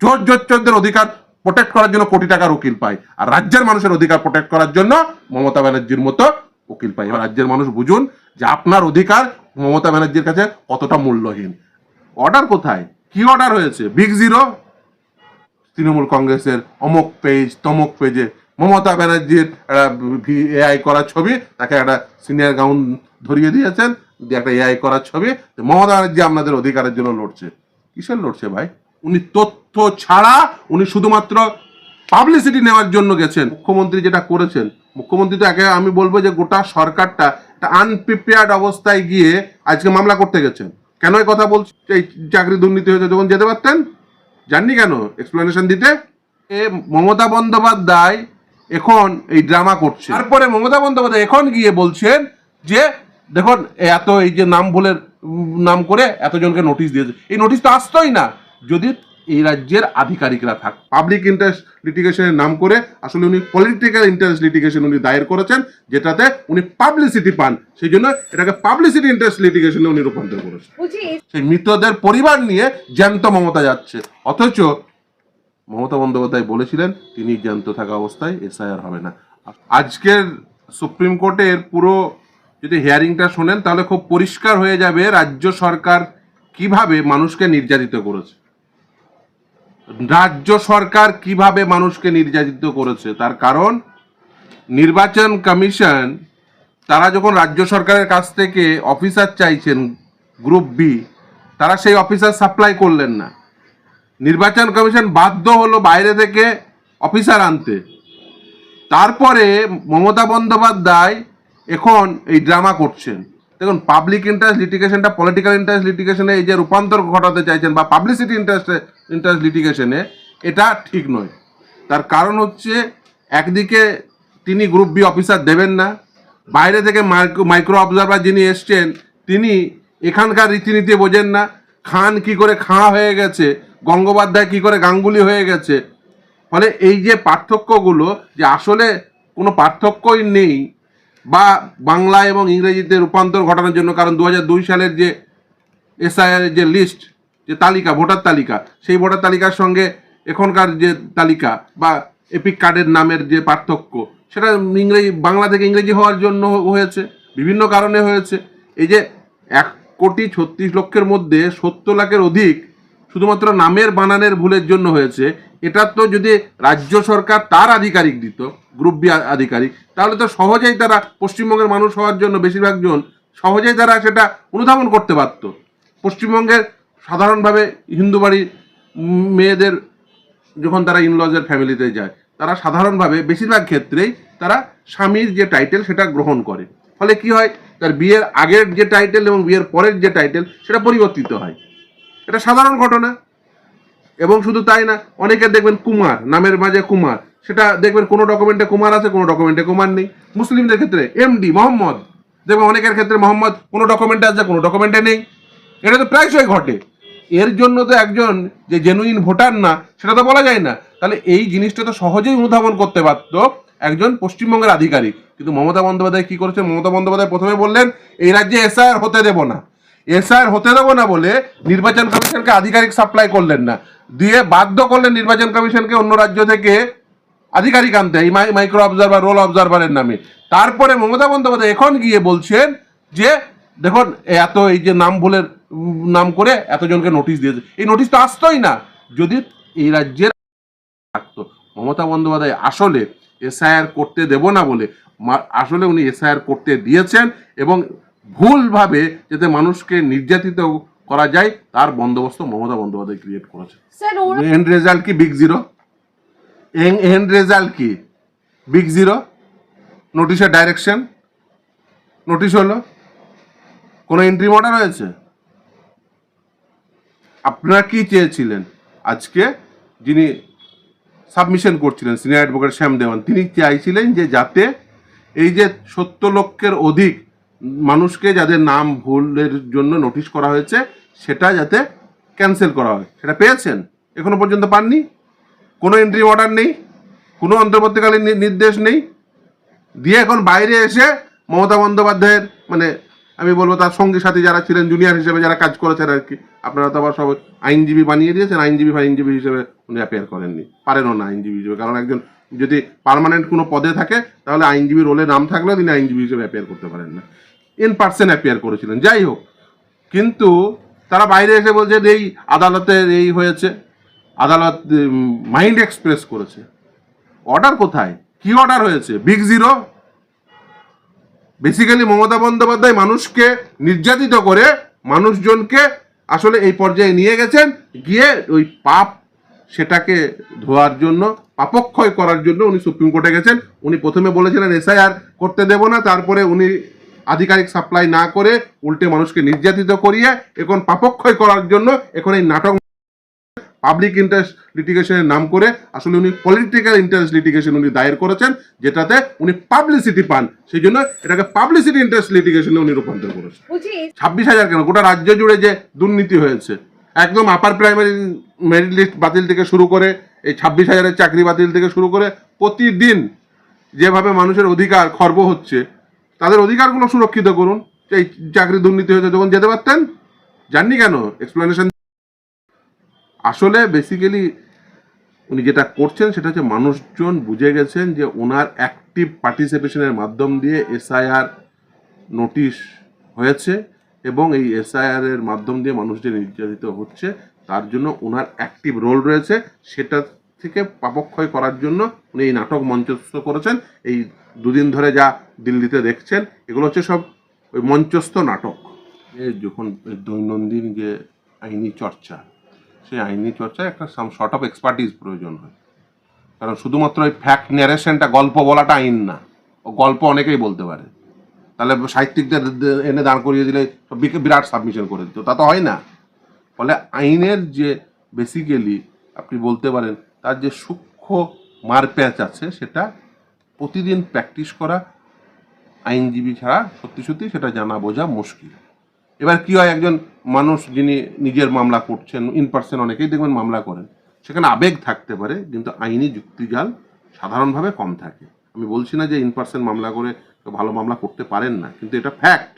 চোর জোচ্চোরদের অধিকার প্রোটেক্ট করার জন্য কোটি টাকার উকিল পায়। আর রাজ্যের মানুষের অধিকার প্রোটেক্ট করার জন্য মমতা ব্যানার্জির মতো উকিল পায়। এবার রাজ্যের মানুষ বুঝুন যে আপনার অধিকার মমতা ব্যানার্জির কাছে কতটা মূল্যহীন। অর্ডার কোথায়? কি অর্ডার হয়েছে? বিগ জিরো তৃণমূল কংগ্রেসের অমক পেজ তমক পেজে মমতা ব্যানার্জির এআই করা ছবি, তাকে একটা সিনিয়র গাউন ধরিয়ে দিয়েছেন, দিয়ে একটা এআই করা ছবি মমতা ব্যানার্জি আপনাদের অধিকারের জন্য লড়ছে। কিসের লড়ছে ভাই? উনি তথ্য ছাড়া উনি শুধুমাত্র পাবলিসিটি নেওয়ার জন্য গেছেন। মুখ্যমন্ত্রী যেটা করেছেন, মুখ্যমন্ত্রী তো একে আমি বলব যে গোটা সরকারটা একটা আনপ্রিপেয়ার্ড অবস্থায় গিয়ে আজকে মামলা করতে গেছেন। কেন এই কথা বলছি? এই চাকরি দুর্নীতি হয়েছে, যখন যেতে পারতেন? জাননি কেন? এক্সপ্লেনেশন দিতে? এ মমতা বন্দ্যোপাধ্যায় এখন এই ড্রামা করছে। তারপরে মমতা বন্দ্যোপাধ্যায় এখন গিয়ে বলছেন যে, দেখুন এত এই যে নাম ভুলের নাম করে এতজনকে নোটিশ দিয়েছে। এই নোটিশ তো আসতোই না। যদি এই রাজ্যের আধিকারিকরা থাক পাবলিক ইন্টারেস্ট লিটিগেশনের নাম করে আসলে উনি পলিটিক্যাল ইন্টারেস্ট লিটিগেশন উনি দায়ের করেছেন যেটাতে উনি পাবলিসিটি পান সেই জন্য এটাকে পাবলিসিটি ইন্টারেস্ট লিটিগেশনে উনি রূপান্তর করেছেন। সেই মৃতদের পরিবার নিয়ে জ্যান্ত মমতা যাচ্ছে। অথচ মমতা বন্দ্যোপাধ্যায় বলেছিলেন তিনি জ্যান্ত থাকা অবস্থায় এসআইআর হবে না। আজকের সুপ্রিম কোর্টের পুরো যদি হিয়ারিংটা শোনেন তাহলে খুব পরিষ্কার হয়ে যাবে রাজ্য সরকার কীভাবে মানুষকে নির্যাতিত করেছে। রাজ্য সরকার কীভাবে মানুষকে নির্যাতিত করেছে? তার কারণ, নির্বাচন কমিশন, তারা যখন রাজ্য সরকারের কাছ থেকে অফিসার চাইছেন, গ্রুপ বি, তারা সেই অফিসার সাপ্লাই করলেন না। নির্বাচন কমিশন বাধ্য হলো বাইরে থেকে অফিসার আনতে। তারপরে মমতা বন্দ্যোপাধ্যায় এখন এই ড্রামা করছেন। দেখুন পাবলিক ইন্টারেস্ট লিটিগেশনটা পলিটিক্যাল ইন্টারেস্ট লিটিগেশনে এই যে রূপান্তর ঘটাতে চাইছেন বা পাবলিসিটি ইন্টারেস্ট ইন্টারেস্ট লিটিগেশনে এটা ঠিক নয়। তার কারণ হচ্ছে, একদিকে তিনি গ্রুপ বি অফিসার দেবেন না, বাইরে থেকে মাইক্রো অবজারভার যিনি এসছেন, তিনি এখানকার রীতিনীতি বোঝেন না, খান কি করে খাঁ হয়ে গেছে, গঙ্গোপাধ্যায় কি করে গাঙ্গুলি হয়ে গেছে। ফলে এই যে পার্থক্যগুলো, যে আসলে কোনো পার্থক্যই নেই বা বাংলা এবং ইংরেজিতে রূপান্তর ঘটানোর জন্য, কারণ দু সালের যে এসআইআর যে লিস্ট যে তালিকা, ভোটার তালিকা, সেই ভোটার তালিকার সঙ্গে এখনকার যে তালিকা বা এপিক কার্ডের নামের যে পার্থক্য, সেটা ইংরেজি, বাংলা থেকে ইংরেজি হওয়ার জন্য হয়েছে, বিভিন্ন কারণে হয়েছে। এই যে এক কোটি ছত্রিশ লক্ষের মধ্যে সত্তর লাখের অধিক শুধুমাত্র নামের বানানের ভুলের জন্য হয়েছে। এটা তো যদি রাজ্য সরকার তার আধিকারিক দিত গ্রুপ বি আধিকারিক, তাহলে তো সহজেই তারা পশ্চিমবঙ্গের মানুষ হওয়ার জন্য বেশিরভাগ জন সহজেই তারা সেটা অনুধাবন করতে পারত। পশ্চিমবঙ্গের সাধারণভাবে হিন্দু বাড়ির মেয়েদের যখন তারা ইনলজের ফ্যামিলিতে যায়, তারা সাধারণভাবে বেশিরভাগ ক্ষেত্রেই তারা স্বামীর যে টাইটেল সেটা গ্রহণ করে। ফলে কি হয়? তার বিয়ের আগের যে টাইটেল এবং বিয়ের পরের যে টাইটেল সেটা পরিবর্তিত হয়। এটা সাধারণ ঘটনা। এবং শুধু তাই না, অনেকে দেখবেন কুমার, নামের মাঝে কুমার। সেটা দেখবেন কোনো ডকুমেন্টে কুমার আছে, কোনো ডকুমেন্টে কুমার নেই। মুসলিমদের ক্ষেত্রে এমডি মোহাম্মদ। দেখবেন অনেকের ক্ষেত্রে মোহাম্মদ, কোনো ডকুমেন্টে আছে, কোনো ডকুমেন্টে নেই। এটা তো প্রায়শই ঘটে। এর জন্য তো একজন যে জেনুইন ভোটার না, সেটা তো বলা যায় না। তাহলে এই জিনিসটা তো সহজেই অনুধাবন করতে পারত একজন পশ্চিমবঙ্গের আধিকারিক। কিন্তু মমতা বন্দ্যোপাধ্যায় কি করেছে? মমতা বন্দ্যোপাধ্যায় প্রথমে বললেন, এই রাজ্যে এসআইআর হতে দেব না। এসআইআর হতে দেবো না বলে নির্বাচন কমিশনকে আধিকারিক সাপ্লাই করলেন না। দিয়ে বাধ্য করলেন নির্বাচন কমিশনকে অন্য রাজ্য থেকে আধিকারিক আনতে, এই মাইক্রো অবজারভার রোল অবজারভারের নামে। তারপরে মমতা বন্দ্যোপাধ্যায় এখন গিয়ে বলছেন যে, দেখুন, এত এই যে নাম ভুলের নাম করে এতজনকে নোটিশ দিয়েছে। এই নোটিশ তো আসতোই না। যদি এই রাজ্যের থাকতো, মমতা বন্দ্যোপাধ্যায় আসলে এসআইআর করতে দেব না বলে আসলে উনি এসআইআর করতে দিয়েছেন এবং ভুলভাবে যাতে মানুষকে নির্যাতিত করা যায় তার বন্দোবস্ত মমতা বন্দ্যোপাধ্যায় ক্রিয়েট করেছে। এন্ড রেজাল্ট কি? বিগ জিরো এন্ড রেজাল্ট কি? বিগ জিরো নোটিশের ডাইরেকশন নোটিশ হলো কোনো এন্ট্রি অর্ডার হয়েছে? আপনারা কি চেয়েছিলেন? আজকে যিনি সাবমিশন করছিলেন সিনিয়র অ্যাডভোকেট শ্যাম দেওয়ান তিনি চাইছিলেন যে যাতে এই যে সত্তর লক্ষের অধিক মানুষকে যাদের নাম ভুলের জন্য নোটিশ করা হয়েছে, সেটা যাতে ক্যান্সেল করা হয়। সেটা পেয়েছেন? এখনও পর্যন্ত পাননি? কোনো এন্ট্রি অর্ডার নেই? কোনো অন্তর্বর্তীকালীন নির্দেশ নেই? দিয়ে এখন বাইরে এসে মমতা বন্দ্যোপাধ্যায়ের মানে আমি বলব তার সঙ্গী সাথী যারা ছিলেন জুনিয়র হিসেবে যারা কাজ করেছেন আর কি, আপনারা তো আবার সব আইনজীবী বানিয়ে দিয়েছেন, আইনজীবী আইনজীবী হিসেবে উনি অ্যাপিয়ার করেননি। পারেনও না আইনজীবী হিসেবে, কারণ একজন যদি পার্মানেন্ট কোনো পদে থাকে, তাহলে আইনজীবী রোলে নাম থাকলেও তিনি আইনজীবী হিসেবে অ্যাপিয়ার করতে পারেন না। ইন পার্সন অ্যাপিয়ার করেছিলেন, যাই হোক। কিন্তু তারা বাইরে এসে বলছেন এই আদালতের এই হয়েছে, আদালত মাইন্ড এক্সপ্রেস করেছে। অর্ডার কোথায়? কি অর্ডার হয়েছে? Big zero basically Mamata Bandyopadhyay মানুষকে নির্যাতিত করে মানুষজনকে আসলে এই পর্যায়ে নিয়ে গেছেন, গিয়ে ওই পাপ সেটাকে ধোয়ার জন্য, পাপক্ষয় করার জন্য উনি সুপ্রিম কোর্টে গেছেন। উনি প্রথমে বলেছিলেন এসআইআর করতে দেব না। তারপরে উনি আধিকারিক সাপ্লাই না করে উল্টে মানুষকে নির্যাতিত করিয়ে এখন পাপক্ষয় করার জন্য এখন এই নাটক পাবলিক ইন্টারেস্ট লিটিগেশনের নাম করে আসলে উনি পলিটিক্যাল ইন্টারেস্ট লিটিগেশন উনি দায়ের করেছেন যেটাতে উনি পাবলিসিটি পান। সেই জন্য এটাকে পাবলিসিটি ইন্টারেস্ট লিটিগেশনে উনি রূপান্তর করেছেন। ছাব্বিশ হাজার কেন? গোটা রাজ্য জুড়ে যে দুর্নীতি হয়েছে একদম আপার প্রাইমারি মেরিট লিস্ট বাতিল থেকে শুরু করে এই ছাব্বিশ হাজারের চাকরি বাতিল থেকে শুরু করে প্রতিদিন যেভাবে মানুষের অধিকার খর্ব হচ্ছে তাদের অধিকারগুলো সুরক্ষিত করুন। এই চাকরি দুর্নীতি হয়েছে, যখন যেতে পারতেন জাননি কেন? এক্সপ্লেনেশন আসলে বেসিক্যালি উনি যেটা করছেন, সেটা হচ্ছে মানুষজন বুঝে গেছেন যে ওনার অ্যাক্টিভ পার্টিসিপেশনের মাধ্যম দিয়ে এসআইআর নোটিশ হয়েছে এবং এই এসআইআর এর মাধ্যম দিয়ে মানুষ যে নির্যাতিত হচ্ছে, তার জন্য ওনার অ্যাক্টিভ রোল রয়েছে। সেটা থেকে পাপক্ষয় করার জন্য উনি এই নাটক মঞ্চস্থ করেছেন। এই দুদিন ধরে যা দিল্লিতে দেখছেন, এগুলো হচ্ছে সব ওই মঞ্চস্থ নাটক। যখন দৈনন্দিন যে আইনি চর্চা, সেই আইনি চর্চায় একটা সাম শর্ট অফ এক্সপার্টিস প্রয়োজন হয়। কারণ শুধুমাত্র ওই ফ্যাক্ট ন্যারেশনটা গল্প বলাটা আইন না। ও গল্প অনেকেই বলতে পারে। তাহলে সাহিত্যিকদের এনে দাঁড় করিয়ে দিলে বিরাট সাবমিশন করে দিত। তা তো হয় না। ফলে আইনের যে বেসিক্যালি আপনি বলতে পারেন, তার যে সূক্ষ্ম মারপ্যাচ আছে, সেটা প্রতিদিন প্র্যাকটিস করা, আইনজীবী ছাড়া সত্যি সত্যি সেটা জানা বোঝা মুশকিল। এবার কি হয়, একজন মানুষ যিনি নিজের মামলা করছেন ইন পার্সন অনেকেই দেখবেন মামলা করেন, সেখানে আবেগ থাকতে পারে, কিন্তু আইনি যুক্তিজাল সাধারণভাবে কম থাকে। আমি বলছি না যে ইন পার্সন মামলা করে ভালো মামলা করতে পারেন না, কিন্তু এটা ফ্যাক্ট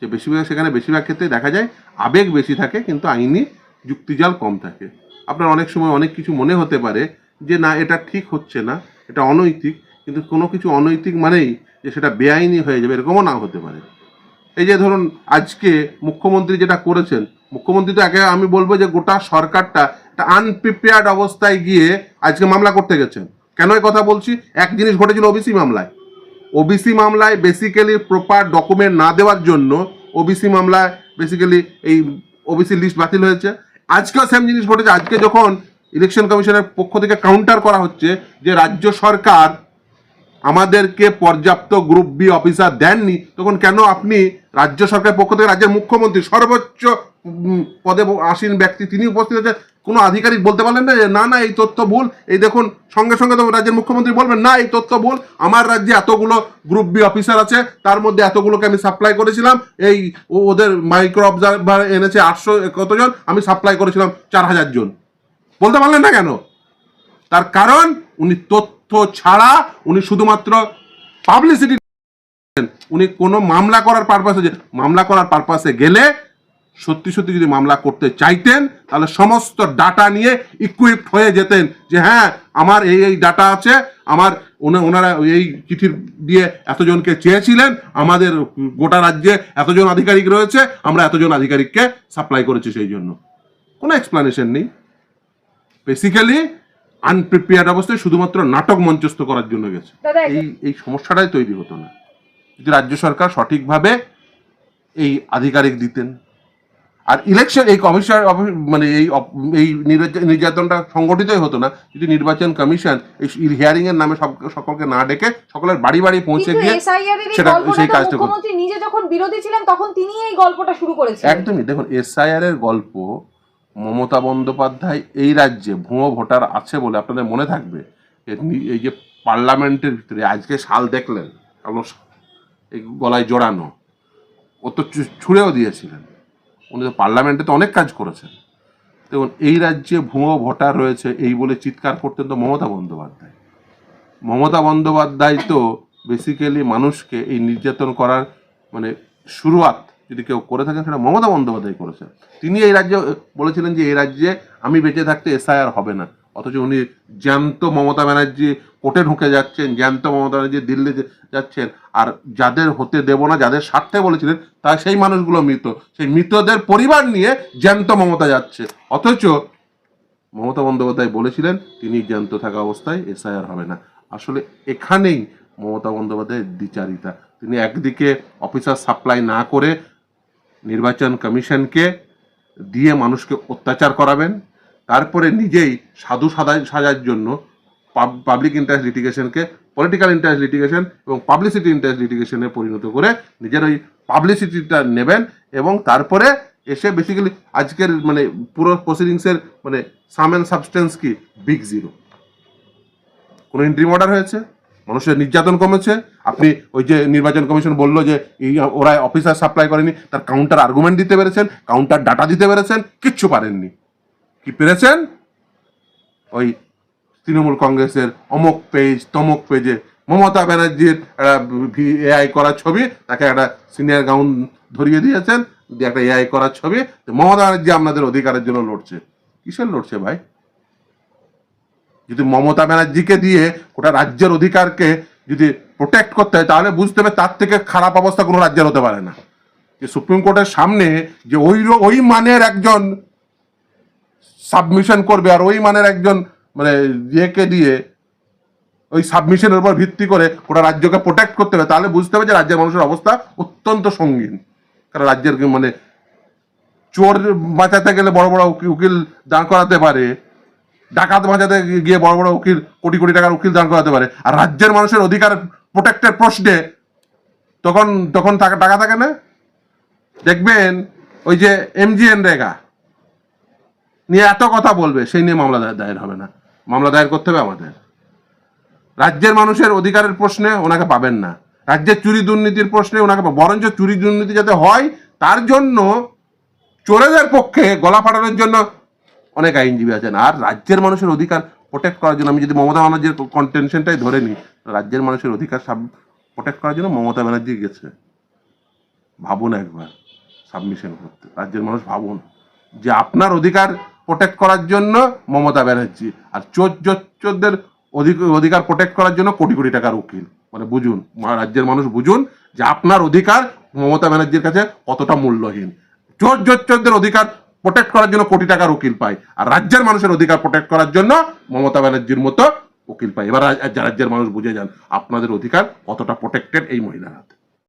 যে বেশিরভাগ, সেখানে বেশিরভাগ ক্ষেত্রে দেখা যায় আবেগ বেশি থাকে, কিন্তু আইনি যুক্তিজাল কম থাকে। আপনার অনেক সময় অনেক কিছু মনে হতে পারে যে, না, এটা ঠিক হচ্ছে না, এটা অনৈতিক। কিন্তু কোনো কিছু অনৈতিক মানেই যে সেটা বেআইনি হয়ে যাবে, এরকমও না হতে পারে। এই যে ধরুন, আজকে মুখ্যমন্ত্রী যেটা করেছেন, মুখ্যমন্ত্রী তো একে আমি বলব যে গোটা সরকারটা একটা আনপ্রিপেয়ার্ড অবস্থায় গিয়ে আজকে মামলা করতে গেছেন। কেন এই কথা বলছি? এক জিনিস ঘটেছিল ওবিসি মামলায়। ওবিসি মামলায় বেসিক্যালি প্রপার ডকুমেন্ট না দেওয়ার জন্য ওবিসি মামলায় বেসিক্যালি এই ওবিসি লিস্ট বাতিল হয়েছে। আজকেও সেম জিনিস ঘটেছে। আজকে যখন ইলেকশন কমিশনের পক্ষ থেকে কাউন্টার করা হচ্ছে যে রাজ্য সরকার আমাদেরকে পর্যাপ্ত গ্রুপ বি অফিসার দেননি, তখন কেন আপনি রাজ্য সরকারের পক্ষ থেকে রাজ্যের মুখ্যমন্ত্রী, সর্বোচ্চ পদে আসীন ব্যক্তি, তিনি উপস্থিত আছেন কোনো আধিকারিক বলতে পারলেন না যে, না না, এই তথ্য ভুল, এই দেখুন, সঙ্গে সঙ্গে তো রাজ্যের মুখ্যমন্ত্রী বলবেন, না, এই তথ্য ভুল, আমার রাজ্যে এতগুলো গ্রুপ বি অফিসার আছে, তার মধ্যে এতগুলোকে আমি সাপ্লাই করেছিলাম, এই ওদের মাইক্রো অবজারভার এনেছে আটশো কতজন, আমি সাপ্লাই করেছিলাম চার হাজার জন। বলতে পারলেন না কেন? তার কারণ, উনি তথ্য ছাড়া উনি শুধুমাত্র পাবলিসিটি উনি কোনো মামলা করার পারপাসে যে মামলা করার পারপাসে গেলে সত্যি সত্যি যদি মামলা করতে চাইতেন, তাহলে সমস্ত ডাটা নিয়ে ইকুইপড হয়ে যেতেন যে হ্যাঁ আমার এই এই ডাটা আছে, আমার ওনা- ওনারা এই চিঠির দিয়ে এতজনকে চেয়েছিলেন, আমাদের গোটা রাজ্যে এতজন আধিকারিক রয়েছে, আমরা এতজন আধিকারিককে সাপ্লাই করেছি সেই জন্য। কোনো এক্সপ্লানেশন নেই। বেসিক্যালি আনপ্রিপেয়ার্ড অবস্থায় শুধুমাত্র নাটক মঞ্চস্থ করার জন্য গেছে। এই এই সমস্যাটাই তৈরি হতো না। যদি রাজ্য সরকার সঠিকভাবে এই আধিকারিক দিতেন আর ইলেকশন এই কমিশন মানে এই এই নির্যাতনটা সংগঠিতই হতো না। যদি নির্বাচন কমিশন এই হিয়ারিং এর নামে সকলকে না ডেকে সকলের বাড়ি বাড়ি পৌঁছে গিয়ে সেটা- সেই কাজটা করতে- মুখ্যমন্ত্রী নিজে যখন বিরোধী ছিলেন তখন তিনি এই গল্পটা শুরু করেছিলেন। একদমই। দেখুন এসআইআর এর গল্প মমতা বন্দ্যোপাধ্যায় এই রাজ্যে ভুয়ো ভোটার আছে বলে আপনাদের মনে থাকবে? এই যে পার্লামেন্টের ভিতরে আজকে সাল দেখলেন, কালো এই গলায় জোড়ানো, ও তো ছুঁড়েও দিয়েছিলেন। উনি তো পার্লামেন্টে তো অনেক কাজ করেছেন। দেখুন, এই রাজ্যে ভুয়ো ভোটার রয়েছে এই বলে চিৎকার করতেন তো মমতা বন্দ্যোপাধ্যায়। মমতা বন্দ্যোপাধ্যায় তো বেসিক্যালি মানুষকে এই নির্যাতন করার মানে শুরুয়াত যদি কেউ করে থাকেন, সেটা মমতা বন্দ্যোপাধ্যায় করেছেন। তিনি এই রাজ্যে বলেছিলেন যে এই রাজ্যে আমি বেঁচে থাকতে এসআইআর হবে না। অথচ উনি জ্যান্ত মমতা ব্যানার্জি কোর্টে ঢুকে যাচ্ছেন, জ্যান্ত মমতা ব্যানার্জি দিল্লি যাচ্ছেন। আর যাদের হতে দেব না, যাদের স্বার্থে বলেছিলেন তা সেই মানুষগুলো মৃত। সেই মৃতদের পরিবার নিয়ে জ্যান্ত মমতা যাচ্ছে। অথচ মমতা বন্দ্যোপাধ্যায় বলেছিলেন, তিনি জ্যান্ত থাকা অবস্থায় এসআইআর হবে না। আসলে এখানেই মমতা বন্দ্যোপাধ্যায়ের দ্বিচারিতা। তিনি একদিকে অফিসার সাপ্লাই না করে নির্বাচন কমিশনকে দিয়ে মানুষকে অত্যাচার করাবেন, তারপরে নিজেই সাধু সাদা সাজার জন্য পাবলিক ইন্টারেস্ট লিটিগেশনকে পলিটিক্যাল ইন্টারেস্ট লিটিগেশন এবং পাবলিসিটি ইন্টারেস্ট লিটিগেশনে পরিণত করে নিজের ওই পাবলিসিটিটা নেবেন এবং তারপরে এসে বেসিক্যালি আজকের মানে পুরো প্রসিডিংসের মানে সাম অ্যান্ড সাবস্টেন্স কি? বিগ জিরো কোনো ইন্ট্রিম অর্ডার হয়েছে? মানুষের নির্যাতন কমেছে। আপনি ওই যে নির্বাচন কমিশন বলল যে ওরা অফিসার সাপ্লাই করেনি, তার কাউন্টার আর্গুমেন্ট দিতে পেরেছেন কাউন্টার ডাটা দিতে পেরেছেন, কিচ্ছু পারেননি। কি পেরেছেন? ওই তৃণমূল কংগ্রেসের অমুক পেজ তমুক পেজে মমতা ব্যানার্জির এআই করা ছবি, তাকে একটা সিনিয়র গাউন ধরিয়ে দিয়েছেন, দিয়ে একটা এআই করার ছবি মমতা ব্যানার্জি আপনাদের অধিকারের জন্য লড়ছে। কিসের লড়ছে ভাই? যদি মমতা ব্যানার্জিকে দিয়ে গোটা রাজ্যের অধিকারকে যদি প্রোটেক্ট করতে হয়, তাহলে বুঝতে হবে তার থেকে খারাপ অবস্থা কোনো রাজ্যের হতে পারে না। যে সুপ্রিম কোর্টের সামনে যে ওই ওই মানের একজন সাবমিশন করবে আর ওই মানের একজন মানে ইয়েকে দিয়ে ওই সাবমিশনের উপর ভিত্তি করে গোটা রাজ্যকে প্রোটেক্ট করতে হবে, তাহলে বুঝতে হবে যে রাজ্যের মানুষের অবস্থা অত্যন্ত সঙ্গীন। কারণ রাজ্যের মানে চোর বাঁচাতে গেলে বড় বড় উকি- উকিল দাঁড় করাতে পারে ডাকাত বাঁচাতে গিয়ে বড় বড় উকিল, কোটি কোটি টাকার উকিল দাঁড় করাতে পারে। আর রাজ্যের মানুষের অধিকার প্রোটেক্টের প্রশ্নে তখন তখন টাকা থাকে না? দেখবেন ওই যে এমজিএন রেগা, নিয়ে এত কথা বলবে, সেই নিয়ে মামলা দায়ের- দায়ের হবে না। মামলা দায়ের করতে হবে আমাদের। রাজ্যের মানুষের অধিকারের প্রশ্নে ওনাকে পাবেন না। রাজ্যের চুরি দুর্নীতির প্রশ্নে ওনাকে বরঞ্চ চুরি দুর্নীতি যাতে হয়, তার জন্য চোরেদের পক্ষে গলা ফাটানোর জন্য অনেক আইনজীবী আছেন। আর রাজ্যের মানুষের অধিকার প্রোটেক্ট করার জন্য আমি যদি মমতা ব্যানার্জির কন্টেনশনটাই ধরে নিই, রাজ্যের মানুষের অধিকার সাব প্রোটেক্ট করার জন্য মমতা ব্যানার্জি গেছে। ভাবুন একবার সাবমিশন করতে। রাজ্যের মানুষ ভাবুন যে আপনার অধিকার প্রোটেক্ট করার জন্য মমতা ব্যানার্জি আর চোর চোরদের অধিকার প্রোটেক্ট করার জন্য কোটি কোটি টাকার উকিল। মানে বুঝুন রাজ্যের মানুষ বুঝুন যে আপনার অধিকার মমতা ব্যানার্জির কাছে কতটা মূল্যহীন। চোর চোরদের অধিকার প্রোটেক্ট করার জন্য কোটি টাকার উকিল পায়। আর রাজ্যের মানুষের অধিকার প্রোটেক্ট করার জন্য মমতা ব্যানার্জির মতো উকিল পায়। এবার রাজ- রাজ্যের মানুষ বুঝে যান, আপনাদের অধিকার কতটা প্রোটেক্টেড এই মহিলার হাতে?